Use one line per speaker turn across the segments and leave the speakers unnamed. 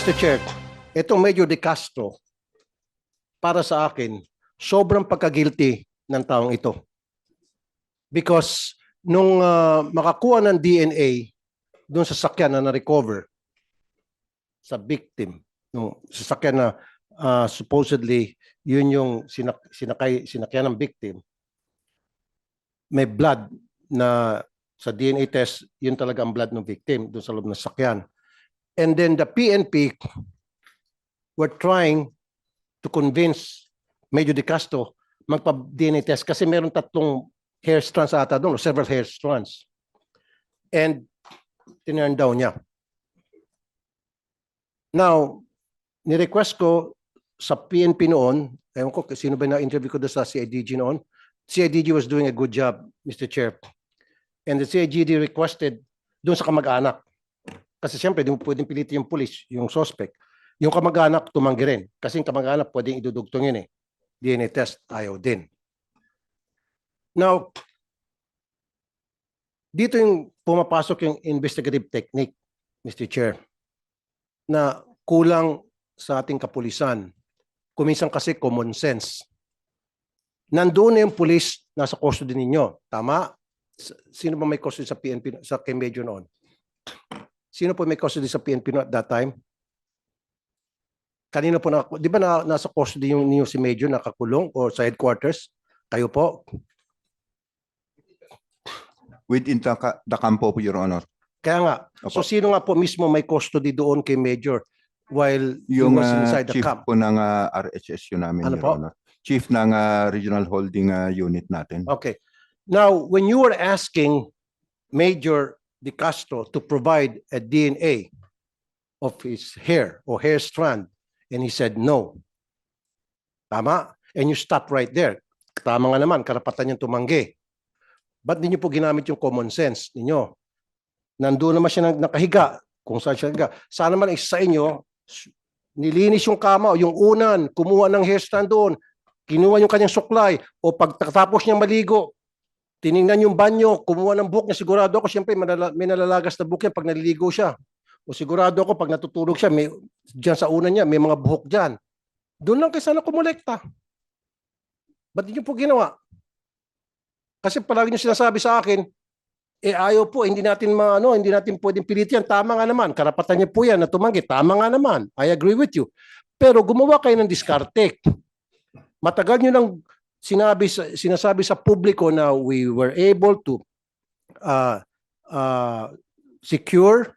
Mr. Chair, itong Major De Castro, para sa akin, sobrang pagka-guilty ng taong ito. Because nung ah, makakuha ng DNA doon sa sakyan na na-recover sa victim, no, sasakyan na ah, supposedly yun yung sinak- sinakay, sinakyan ng victim, may blood na sa DNA test, yun talaga ang blood ng victim doon sa loob ng sakyan. And then the PNP were trying to convince Major De Castro magpa-DNA test kasi meron tatlong hair strands ata doon, several hair strands. And tinurn down niya. Now, ni-request ko sa PNP noon, ewan ko sino ba na-interview ko doon sa CIDG noon, CIDG was doing a good job, Mr. Chair. And the CIDG requested doon sa kamag-anak. Kasi siyempre, di mo pwedeng pilitin yung pulis, yung suspect. Yung kamag-anak, tumanggi rin. Kasi yung kamag-anak, pwedeng idudugtong yun eh. DNA test, ayaw din. Now, dito yung pumapasok yung investigative technique, Mr. Chair, na kulang sa ating kapulisan. Kuminsan kasi common sense. Nandoon na yung pulis nasa custody ninyo. Tama? Sino ba may custody sa PNP, sa kay Medyo noon? Sino po may custody sa PNP no at that time? Kanina po na, di ba na, nasa custody yung niyo si Major nakakulong o sa headquarters? Kayo po?
Within the, the campo, Your Honor.
Kaya nga. So
Opo.
sino nga po mismo may custody doon kay Major while he
Yung
was
ah,
inside the
chief
camp?
po ng ah, RHSU namin,
Ano
Your
po?
Honor. Chief ng ah, Regional Holding ah, Unit natin.
Okay. Now, when you were asking Major De Castro to provide a DNA of his hair or hair strand, and he said no. Tama? And you stop right there. Tama nga naman, karapatan niyang tumanggi. Ba't di niyo po ginamit yung common sense ninyo? Nandoon naman siya nakahiga, kung saan siya nakahiga. Sana naman isa sa inyo, nilinis yung kama o yung unan, kumuha ng hair strand doon, kinuha yung kanyang suklay, o pagkatapos niya maligo, tiningnan yung banyo, kumuha ng buhok niya, sigurado ako, siyempre may nalalagas na buhok yan pag naliligo siya. O sigurado ako, pag natutulog siya, may, dyan sa unan niya, may mga buhok dyan. Doon lang kayo sana kumulekta. Ba't niyo po ginawa? Kasi palagi niyo sinasabi sa akin, eh ayaw po, hindi natin maano, hindi natin pwedeng pilit yan. Tama nga naman, karapatan niyo po yan na tumanggi. Tama nga naman, I agree with you. Pero gumawa kayo ng diskarte. Matagal niyo nang sinabi sa, sinasabi sa publiko na we were able to uh, uh, secure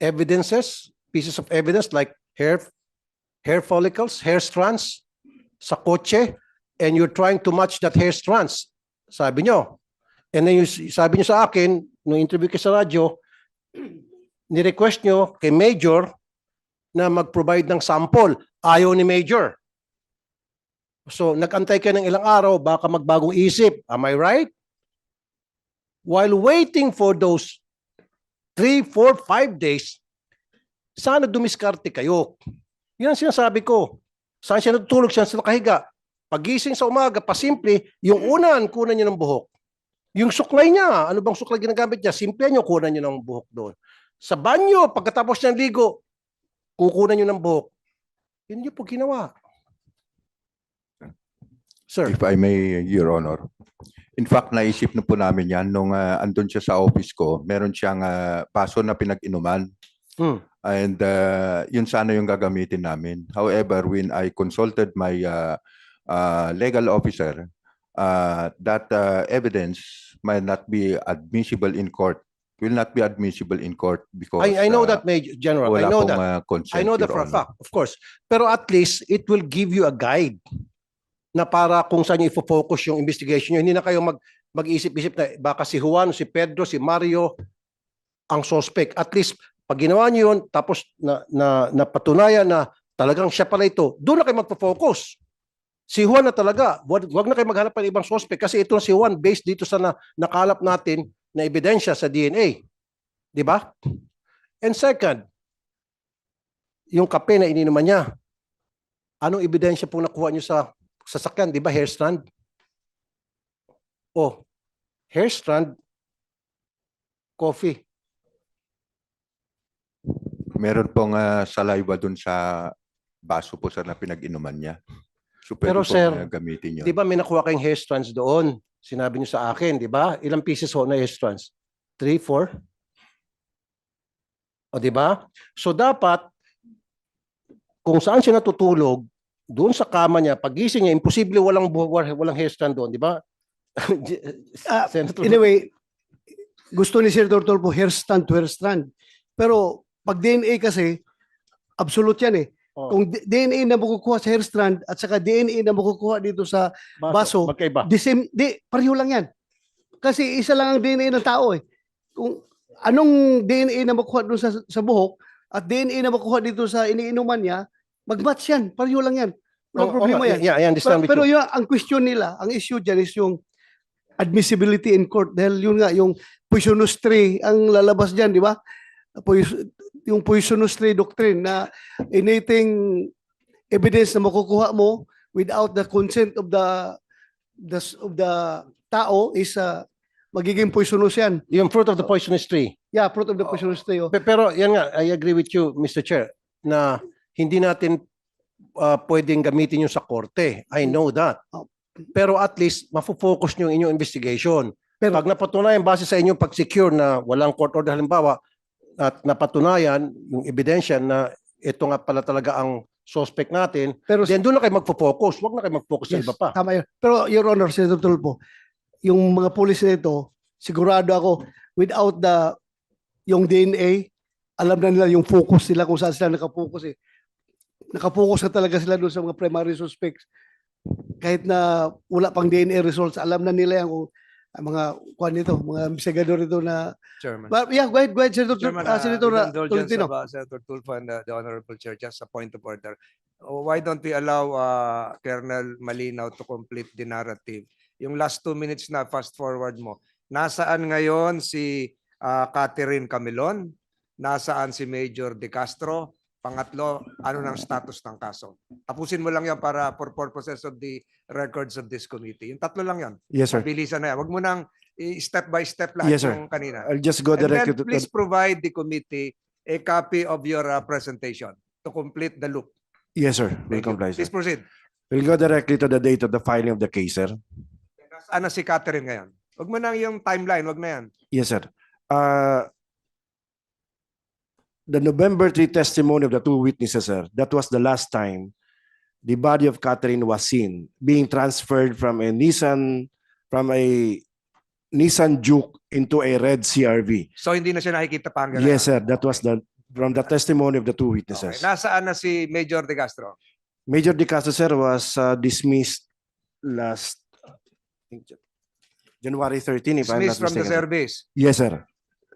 evidences, pieces of evidence like hair hair follicles, hair strands sa kotse and you're trying to match that hair strands. Sabi nyo. And then you, sabi nyo sa akin, nung interview ko sa radyo, ni-request nyo kay Major na mag-provide ng sample. Ayaw ni Major. So, nag-antay ka ng ilang araw, baka magbagong isip. Am I right? While waiting for those three, four, five days, sana dumiskarte kayo. Yan ang sinasabi ko. Saan siya natutulog siya sa nakahiga? Pagising sa umaga, pasimple, yung unan, kunan niya ng buhok. Yung suklay niya, ano bang suklay ginagamit niya? Simple niyo, kunan niyo ng buhok doon. Sa banyo, pagkatapos niyang ligo, kukunan niyo ng buhok. Yun niyo po ginawa. Sir.
If I may, Your Honor. In fact, naisip na po namin yan nung ah, andun siya sa office ko, meron siyang ah, baso na pinag-inuman.
Hmm.
And ah, yun sana yung gagamitin namin. However, when I consulted my ah, ah, legal officer, ah, that ah, evidence might not be admissible in court. Will not be admissible in court because
I, I know
ah,
that, Major General. I
wala
know
pong
that.
ah, consent,
I know that
Your
for a
Honor.
fact, of course. Pero at least, it will give you a guide na para kung saan nyo ifo-focus yung investigation nyo. Hindi na kayo mag, mag-isip-isip na baka si Juan, si Pedro, si Mario ang suspect. At least, pag ginawa nyo yun, tapos na, na, napatunayan na talagang siya pala ito, doon na kayo magpo-focus. Si Juan na talaga, wag, wag na kayo maghanap ng ibang suspect kasi ito si Juan based dito sa na, nakalap natin na ebidensya sa DNA. Di ba? And second, yung kape na ininuman niya, anong ebidensya po nakuha niyo sa sasakyan, di ba, hair strand? Oh, hair strand, coffee.
Meron pong ah, saliva dun sa baso po sir na pinag-inuman niya. So pwede
Pero,
po
sir,
gamitin yun.
Di ba may nakuha kayong hair strands doon? Sinabi niyo sa akin, di ba? Ilang pieces ho na hair strands? Three, four? O di ba? So dapat, kung saan siya natutulog, doon sa kama niya, pagising niya, imposible walang, bu- walang hair strand doon, di ba? Senator,
Anyway, gusto ni Senator Tulfo hair strand to hair strand. Pero pag DNA kasi, absolute yan eh.
Oh.
Kung DNA na makukuha sa hair strand at saka DNA na makukuha dito sa baso,
magkaiba.
the same, di, pareho lang yan. Kasi isa lang ang DNA ng tao eh. Kung anong DNA na makuha doon sa, sa buhok at DNA na makuha dito sa iniinuman niya, mag-match yan. Pareho lang yan. Walang
Oo,
problema
oo,
yan.
Yeah, I understand
Pero, pero yun, ang question nila, ang issue dyan is yung admissibility in court. Dahil yun nga, yung poisonous tree ang lalabas dyan, di ba? Yung poisonous tree doctrine na anything evidence na makukuha mo without the consent of the, the of the tao is uh, magiging poisonous yan.
Yung fruit of the poisonous tree.
Yeah, fruit of the poisonous tree. oh.
Pe- Pero yan nga, I agree with you, Mr. Chair, na hindi natin uh, pwedeng gamitin yung sa korte. I know that.
Oh.
Pero at least, mafo-focus nyo yung inyong investigation.
Pero-
Pag napatunayan base sa inyong pag-secure na walang court order halimbawa, at napatunayan yung ebidensya na ito nga pala talaga ang suspect natin,
Pero
then doon na kayo magfo-focus. Huwag na kayo mag-focus sa
Yes,
iba pa.
Tama yun. Pero Your Honor, Senator Tulfo, yung mga pulis nito, sigurado ako, without the, yung DNA, alam na nila yung focus nila kung saan sila nakapokus eh. Nakapokus na talaga sila doon sa mga primary suspects. Kahit na wala pang DNA results, alam na nila yan kung ang mga kuan nito, mga investigador ito na
Chairman.
But yeah, go ahead, go ahead, Senator,
Chairman,
uh, Senator uh,
indulgence
Tolentino.
of uh, Senator Tulfo and uh, the Honorable Chair, just a point of order. Why don't we allow uh, Colonel Malinaw to complete the narrative? Yung last two minutes na fast forward mo. Nasaan ngayon si uh, Catherine Camilon? Nasaan si Major De Castro? Pangatlo, ano ng status ng kaso? Tapusin mo lang yan para for purposes of the records of this committee. Yung tatlo lang yan.
Yes, sir.
Bilisan na yan. Huwag mo nang step by step lahat
Yes, sir.
yung kanina.
I'll just go
And then
directly to,
please provide the committee a copy of your uh, presentation to complete the loop.
yes, sir.
Thank you.
comply, sir.
Please proceed.
We'll go directly to the date of the filing of the case, sir.
Ano si Catherine ngayon? Huwag mo nang yung timeline, wag na yan.
Yes, sir. Uh, the November 3 testimony of the two witnesses, sir, that was the last time the body of Catherine was seen being transferred from a Nissan, from a Nissan Juke into a red CRV.
So hindi na siya nakikita pa hanggang
Yes, sir. That was the, from the testimony of the two
Okay.
witnesses.
Nasaan na si Major De Castro?
Major De Castro, sir, was uh, dismissed last I think, January 13, if I'm not
Dismissed from the
mistaken. sir.
service.
Yes, sir.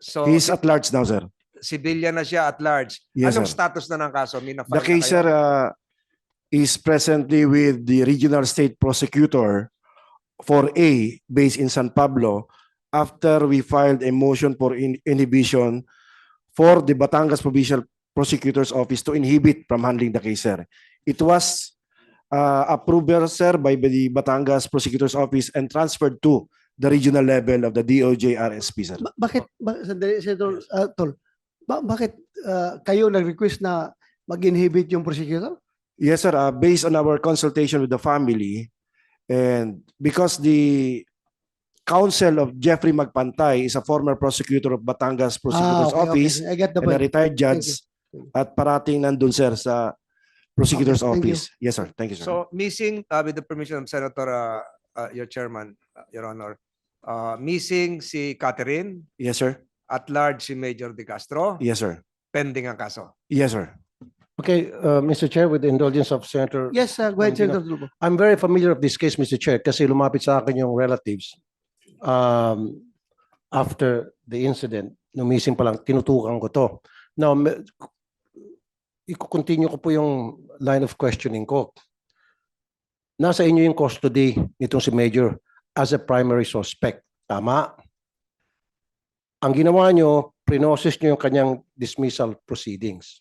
So
He's at large now, sir.
Civilian na siya at large.
Yes,
Anong
sir.
status na ng kaso? May
The case, sir, uh, is presently with the regional state prosecutor for A based in San Pablo after we filed a motion for in- inhibition for the Batangas Provincial Prosecutor's Office to inhibit from handling the case, sir. It was uh, approved, sir, by the Batangas Prosecutor's Office and transferred to the regional level of the DOJ RSP, sir.
Ba- bakit, ba, sandali, Senator uh, Tol, ba- bakit uh, kayo nag-request na mag-inhibit yung prosecutor?
Yes, sir. Uh, based on our consultation with the family, and because the counsel of Jeffrey Magpantay is a former prosecutor of Batangas Prosecutor's
Ah, okay, okay.
Office
I get the
and a
point.
retired judge at parating nandun, sir, sa Prosecutor's
Okay, thank you.
Office. Yes, sir. Thank you, sir.
So missing, uh, with the permission of Senator, uh, uh, your chairman, uh, your honor, uh, missing si Catherine,
yes, sir.
At large si Major De Castro,
Yes, sir.
pending ang kaso.
Yes, sir.
Okay, uh, Mr. Chair, with the indulgence of Senator
Yes, uh, go ahead. Senator Tulfo.
I'm very familiar of this case, Mr. Chair, kasi lumapit sa akin yung relatives. Um, after the incident, numising pa lang, tinutukan ko to. Now, me- i-continue ko po yung line of questioning ko. Nasa inyo yung custody nitong si Major as a primary suspect. Tama? Ang ginawa nyo, prinosis nyo yung kanyang dismissal proceedings.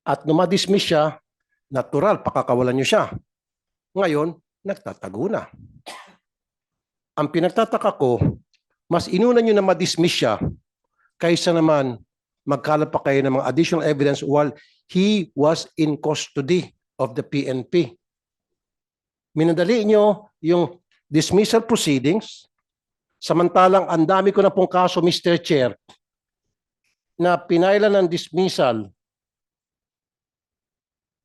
At nung ma-dismiss siya, natural, pakakawalan nyo siya. Ngayon, nagtatago na. Ang pinagtataka ko, mas inuna nyo na ma-dismiss siya kaysa naman magkalap pa kayo ng mga additional evidence while he was in custody of the PNP. Minadali nyo yung dismissal proceedings, samantalang ang dami ko na pong kaso, Mr. Chair, na pinailan ng dismissal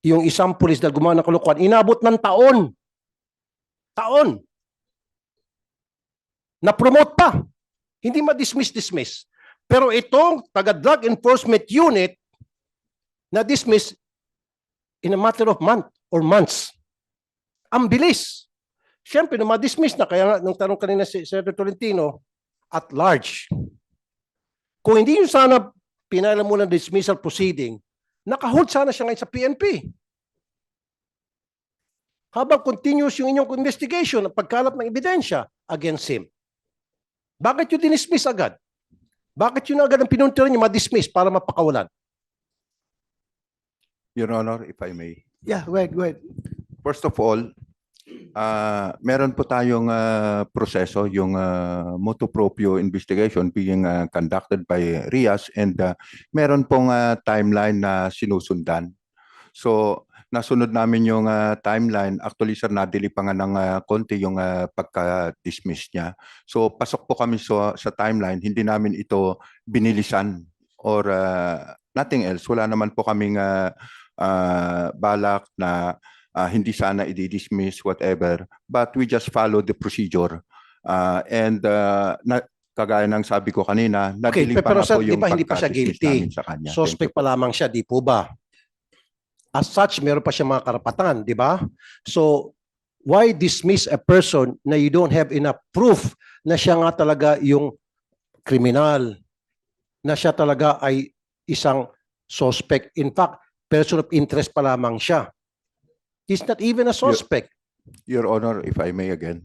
yung isang pulis na gumawa ng kalokohan, inabot ng taon. Taon. Na-promote pa. Hindi ma-dismiss-dismiss. Pero itong taga-drug enforcement unit na-dismiss in a matter of month or months. Ang bilis. Siyempre, nung ma-dismiss na, kaya nga, nung tanong kanina si Senator Tolentino, at large. Kung hindi yung sana pinailan mo ng dismissal proceeding, nakahold sana siya ngayon sa PNP. Habang continuous yung inyong investigation at pagkalap ng ebidensya against him. Bakit yung dinismiss agad? Bakit yun agad ang pinuntiran niyo ma-dismiss para mapakawalan?
Your Honor, if I may.
Yeah, go ahead, go ahead.
First of all, ah meron po tayong ah, proseso, yung uh, motu proprio investigation being ah, conducted by RIAS and ah, meron pong ah, timeline na sinusundan. So, nasunod namin yung ah, timeline. Actually, sir, nadili pa nga ng ah, konti yung ah, pagka-dismiss niya. So, pasok po kami sa, sa timeline. Hindi namin ito binilisan or ah, nothing else. Wala naman po kaming ah, ah, balak na uh, hindi sana i-dismiss whatever but we just follow the procedure uh, and uh, na, kagaya ng sabi ko kanina
Okay,
nadiling
pe-
pa
pero sir,
po
di
yung
ba hindi pa siya guilty?
sa kanya.
Suspect pa lamang siya, di po ba? As such, meron pa siya mga karapatan, di ba? So, why dismiss a person na you don't have enough proof na siya nga talaga yung kriminal, na siya talaga ay isang suspect. In fact, person of interest pa lamang siya. He's not even a suspect.
Your Honor, if I may again.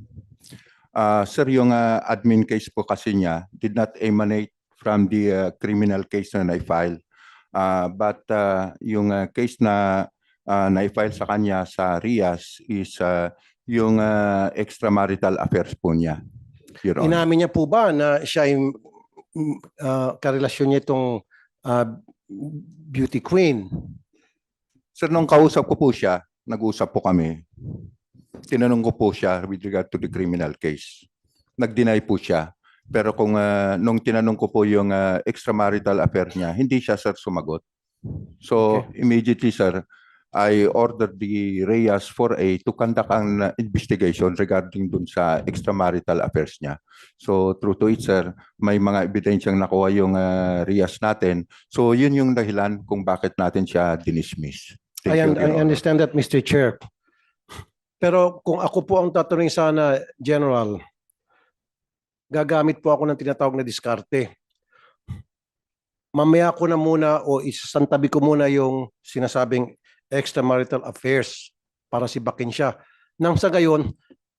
Uh, sir, yung uh, admin case po kasi niya did not emanate from the uh, criminal case na na-file. Uh, but uh, yung uh, case na uh, na-file sa kanya sa RIAS is uh, yung uh, extramarital affairs po niya. Your Honor.
Inamin niya po ba na siya mm, ah, karelasyon niya itong ah, beauty queen?
Sir, nung kausap ko po siya, nag-usap po kami. Tinanong ko po siya with regard to the criminal case. Nag-deny po siya. Pero kung ah, nung tinanong ko po yung ah, extramarital affair niya, hindi siya sir sumagot. So immediately sir, I ordered the Reyes 4A to conduct an investigation regarding dun sa extramarital affairs niya. So true to it sir, may mga ebidensyang nakuha yung ah, Reyes natin. So yun yung dahilan kung bakit natin siya dinismiss. Thank
I,
you,
un-
Your
I
Honor.
understand that, Mr. Chair. Pero kung ako po ang tatanungin sana, General, gagamit po ako ng tinatawag na diskarte. Mamaya ko na muna o isasantabi ko muna yung sinasabing extramarital affairs para si Bakin siya. Nang sa gayon,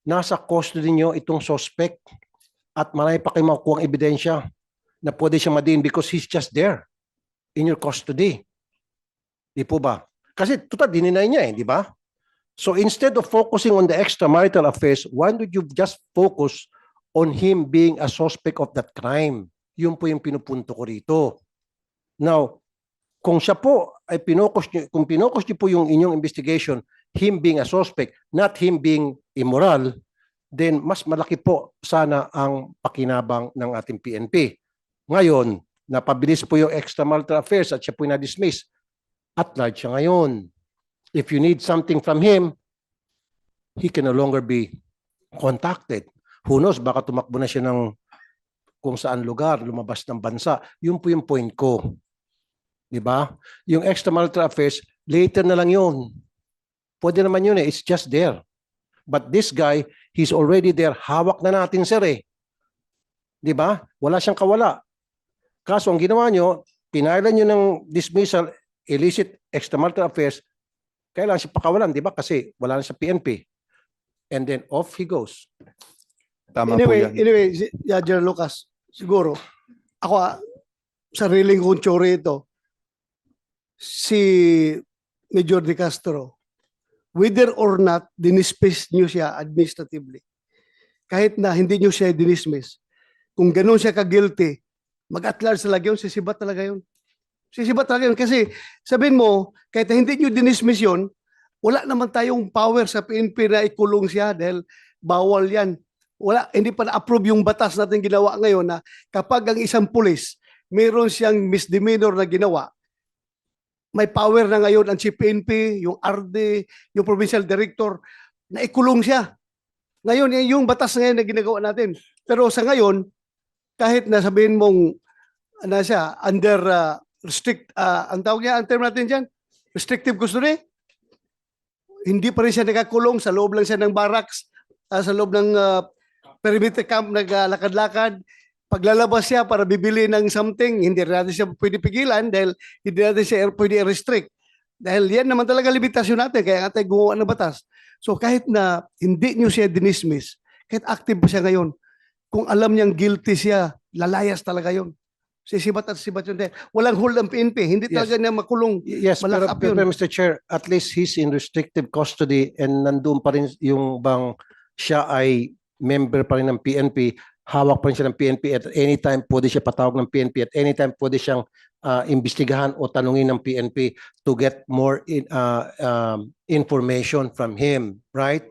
nasa custody niyo itong suspect at marami pa kayong makukuha ebidensya na pwede siya madin because he's just there in your custody. Di po ba? Kasi total dininay niya eh, di ba? So instead of focusing on the extramarital affairs, why don't you just focus on him being a suspect of that crime? Yun po yung pinupunto ko rito. Now, kung siya po ay pinokus niyo, kung pinokus niyo po yung inyong investigation, him being a suspect, not him being immoral, then mas malaki po sana ang pakinabang ng ating PNP. Ngayon, napabilis po yung extramarital affairs at siya po na-dismiss at large siya ngayon. If you need something from him, he can no longer be contacted. Who knows, baka tumakbo na siya ng kung saan lugar, lumabas ng bansa. Yun po yung point ko. Di ba? Yung extramarital affairs, later na lang yun. Pwede naman yun eh. It's just there. But this guy, he's already there. Hawak na natin, sir eh. Di ba? Wala siyang kawala. Kaso ang ginawa nyo, pinailan nyo ng dismissal illicit extramarital affairs, kailangan siya pakawalan, di ba? Kasi wala na sa PNP. And then off he goes.
Tama po
Anyway,
yan.
anyway, si- yeah, General Lucas, siguro, ako, ah, sariling kong tsura ito, si Major De Castro, whether or not dinismiss niyo siya administratively, kahit na hindi niyo siya dinismiss, kung ganun siya ka-guilty, mag-at large talaga yun, sisibat talaga yun. Sisibat talaga yun. Kasi sabihin mo, kahit hindi nyo dinismiss yun, wala naman tayong power sa PNP na ikulong siya dahil bawal yan. Wala, hindi pa na-approve yung batas natin ginawa ngayon na kapag ang isang pulis, meron siyang misdemeanor na ginawa, may power na ngayon ang Chief PNP, yung RD, yung Provincial Director, na ikulong siya. Ngayon, yung batas ngayon na ginagawa natin. Pero sa ngayon, kahit na sabihin mong ano siya, under uh, restrict, uh, ang tawag niya, ang term natin dyan, restrictive custody, hindi pa rin siya nakakulong, sa loob lang siya ng barracks, ah, sa loob ng ah, perimeter camp, naglalakad-lakad. Paglalabas siya para bibili ng something, hindi rin natin siya pwede pigilan dahil hindi natin siya pwede i-restrict. Dahil yan naman talaga limitasyon natin, kaya tayo gumawa ng batas. So kahit na hindi niyo siya dinismiss, kahit active pa siya ngayon, kung alam niyang guilty siya, lalayas talaga yon. Sisibat at sibat yun. Dahil Walang hold ang PNP, hindi
Yes.
talaga niya makulong.
Yes, pero,
Malakap
pero,
yun.
Mr. Chair, at least he's in restrictive custody and nandun pa rin yung bang siya ay member pa rin ng PNP, hawak pa rin siya ng PNP at anytime pwede siya patawag ng PNP at anytime pwede siyang ah, imbestigahan o tanungin ng PNP to get more in, ah, um, information from him, right?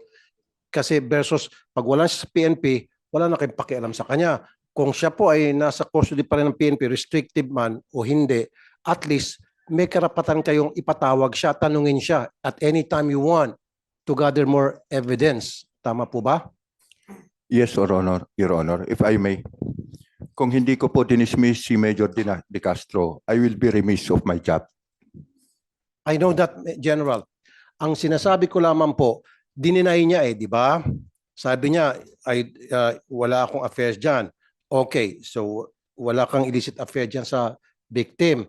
Kasi versus pag wala siya sa PNP, wala na kayong pakialam sa kanya. Kung siya po ay nasa custody pa rin ng PNP, restrictive man o hindi, at least may karapatan kayong ipatawag siya, tanungin siya at any time you want to gather more evidence. Tama po ba?
Yes, Your Honor, Your Honor, if I may. Kung hindi ko po dinismiss si Major Dina- De Castro, I will be remiss of my job.
I know that, General. Ang sinasabi ko lamang po, dininay niya eh, di ba? Sabi niya, ay, uh, wala akong affairs dyan. Okay, so wala kang illicit affair dyan sa victim.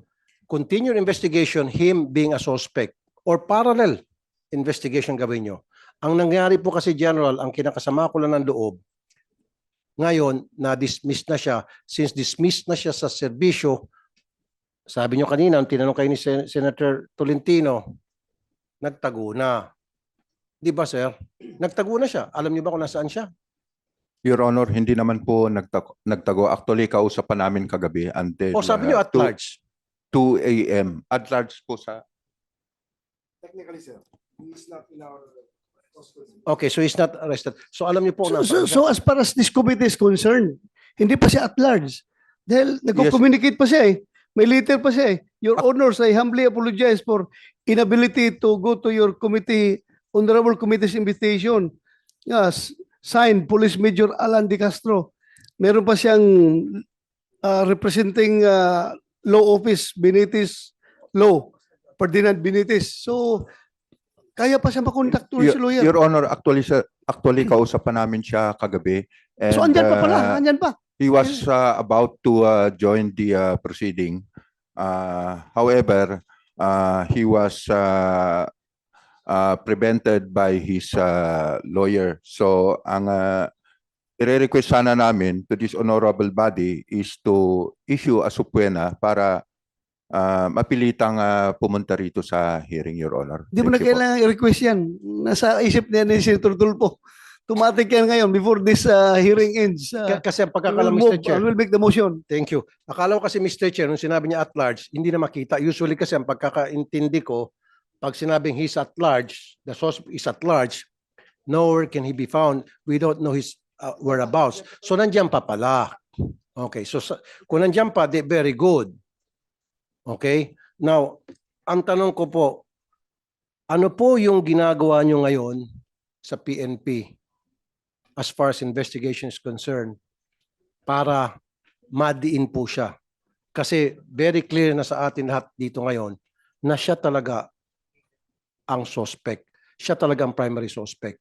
Continue investigation, him being a suspect or parallel investigation gawin nyo. Ang nangyari po kasi, General, ang kinakasama ko lang ng loob, ngayon, na-dismiss na siya. Since dismissed na siya sa serbisyo, sabi nyo kanina, ang tinanong kayo ni Sen- Senator Tolentino, nagtago na. Di ba, sir? Nagtago na siya. Alam niyo ba kung nasaan siya?
Your Honor, hindi naman po nagtago. nagtago. Actually, kausap pa namin kagabi until
O sabi niyo
uh,
at
2
large.
2 a.m. At large po sa
Technically, sir, he's not in our
Okay, so he's not arrested. So alam niyo po
So, so,
nasaan siya.
so as far as this committee is concerned, hindi pa siya at large. Dahil nagko-communicate pa siya eh. May letter pa siya eh. Your Honors, I humbly apologize for inability to go to your committee, honorable committee's invitation. Yes, signed, Police Major Alan De Castro. Meron pa siyang uh, representing uh, law office, Benitez Law, Ferdinand Benitez. So, kaya pa siya makontak to si lawyer.
Your Honor, actually, sir, actually, kausap pa namin siya kagabi. And,
so, andyan pa pala,
uh,
andyan pa.
He was uh, about to uh, join the uh, proceeding. Uh, however, uh, he was uh, uh, prevented by his uh, lawyer. So ang uh, ire-request sana namin to this honorable body is to issue a subpoena para uh, mapilitang uh, pumunta rito sa hearing, Your Honor.
Di mo na kailangan i-request yan. Nasa isip niya ni Senator Tulpo. Tumatik yan ngayon before this uh, hearing ends. Uh,
Ka- Kasi ang pagkakalam, Mr. Chair.
I will make the motion.
Thank you. Akala ko kasi Mr. Chair, nung sinabi niya at large, hindi na makita. Usually kasi ang pagkakaintindi ko, pag sinabing he's at large, the suspect is at large, nowhere can he be found. We don't know his uh, whereabouts. So nandiyan pa pala. Okay, so sa, kung nandiyan pa, di, very good. Okay? Now, ang tanong ko po, ano po yung ginagawa nyo ngayon sa PNP as far as investigation is concerned para madiin po siya. Kasi very clear na sa atin lahat dito ngayon na siya talaga ang suspect. Siya talaga ang primary suspect.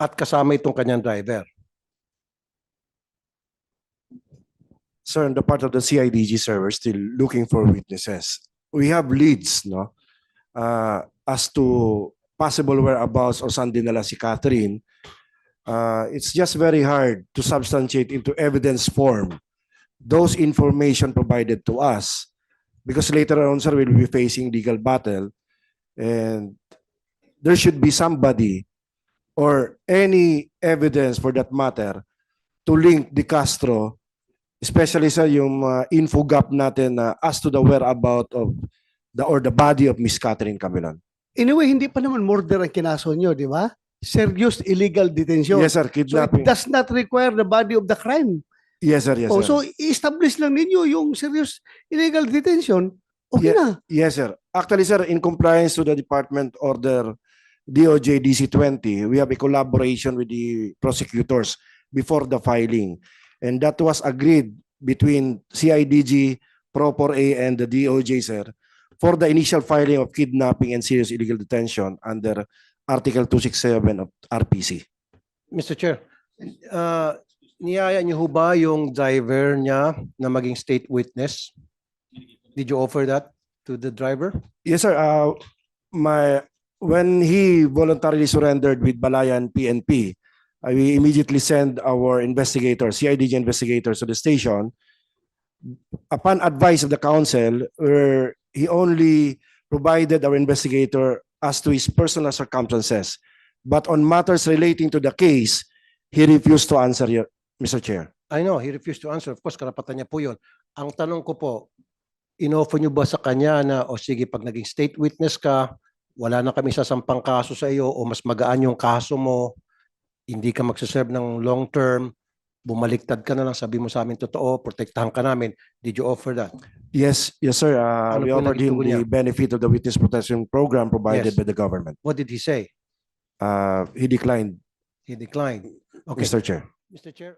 At kasama itong kanyang driver.
sir, on the part of the CIDG, sir, we're still looking for witnesses. We have leads, no? Uh, as to possible whereabouts or saan dinala si Catherine. Uh, it's just very hard to substantiate into evidence form those information provided to us. Because later on, sir, we'll be facing legal battle. And there should be somebody or any evidence for that matter to link De Castro especially sa yung uh, info gap natin na as to the whereabout of the or the body of Miss Catherine Cameron.
Anyway, hindi pa naman murder ang kinaso nyo, di ba? Serious illegal detention.
Yes, sir.
so it
Kidnapping.
does not require the body of the crime.
Yes, sir. Yes,
oh,
sir.
so i-establish lang ninyo yung serious illegal detention. Okay
Yeah.
na.
Yes, sir. Actually, sir, in compliance to the Department Order DOJ DC-20, we have a collaboration with the prosecutors before the filing. And that was agreed between CIDG, Proper A, and the DOJ, sir, for the initial filing of kidnapping and serious illegal detention under Article 267 of RPC.
Mr. Chair, uh, niyaya niyo ba yung driver niya na maging state witness? Did you offer that to the driver?
Yes, sir. Uh, my when he voluntarily surrendered with Balayan PNP, uh, we immediately send our investigators, CIDG investigators to the station. Upon advice of the council, where he only provided our investigator as to his personal circumstances. But on matters relating to the case, he refused to answer, Mr. Chair.
I know, he refused to answer. Of course, karapatan niya po yun. Ang tanong ko po, inoffer niyo ba sa kanya na, o sige, pag naging state witness ka, wala na kami sasampang kaso sa iyo o mas magaan yung kaso mo, hindi ka magsaserve ng long term, bumaliktad ka na lang, sabi mo sa amin totoo, protektahan ka namin. Did you offer that?
Yes, yes, sir. Uh,
Ano
we
po
offered
naging
him
tugon
the benefit of the witness protection program provided
Yes.
by the government.
What did he say?
Uh, he declined,
He declined. Okay,
Mr. Chair.
Mr. Chair,